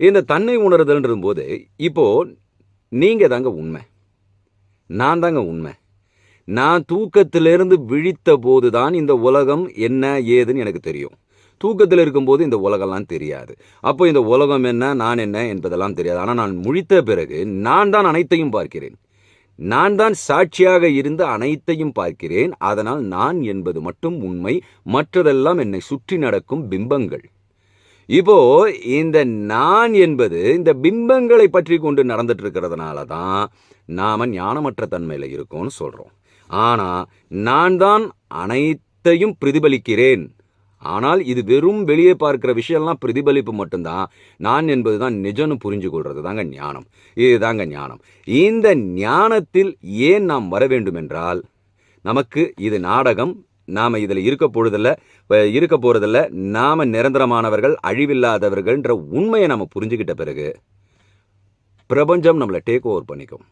இந்த தன்னை உணர்தல்ன்றது போது இப்போது நீங்கள் தாங்க உண்மை. நான் தாங்க உண்மை. நான் தூக்கத்திலிருந்து விழித்த போது தான் இந்த உலகம் என்ன ஏதுன்னு எனக்கு தெரியும். தூக்கத்தில் இருக்கும்போது இந்த உலகம்லாம் தெரியாது. அப்போ இந்த உலகம் என்ன நான் என்ன என்பதெல்லாம் தெரியாது. ஆனால் நான் முழித்த பிறகு நான் தான் அனைத்தையும் பார்க்கிறேன். நான் தான் சாட்சியாக இருந்து அனைத்தையும் பார்க்கிறேன். அதனால் நான் என்பது மட்டும் உண்மை. மற்றதெல்லாம் என்னை சுற்றி நடக்கும் பிம்பங்கள். இப்போ இந்த நான் என்பது இந்த பிம்பங்களை பற்றி கொண்டு நடந்துட்டு இருக்கிறதுனால தான் நாம ஞானமற்ற தன்மையில் இருக்கோம்னு சொல்றோம். ஆனா நான் தான் அனைத்தையும் பிரதிபலிக்கிறேன். ஆனால் இது வெறும் வெளியே பார்க்கிற விஷயம்லாம் பிரதிபலிப்பு மட்டும்தான். நான் என்பது தான் நிஜம்னு புரிஞ்சு கொள்றது தாங்க ஞானம். இதுதாங்க ஞானம். இந்த ஞானத்தில் ஏன் நாம் வர வேண்டும் என்றால் நமக்கு இது நாடகம் நாம் இதில் இருக்க பொழுதில்ல இருக்க போகிறதில்ல நாம் நிரந்தரமானவர்கள் அழிவில்லாதவர்கள்ன்ற உண்மையை நம்ம புரிஞ்சுக்கிட்ட பிறகு பிரபஞ்சம் நம்மளை டேக் ஓவர் பண்ணிக்கும்.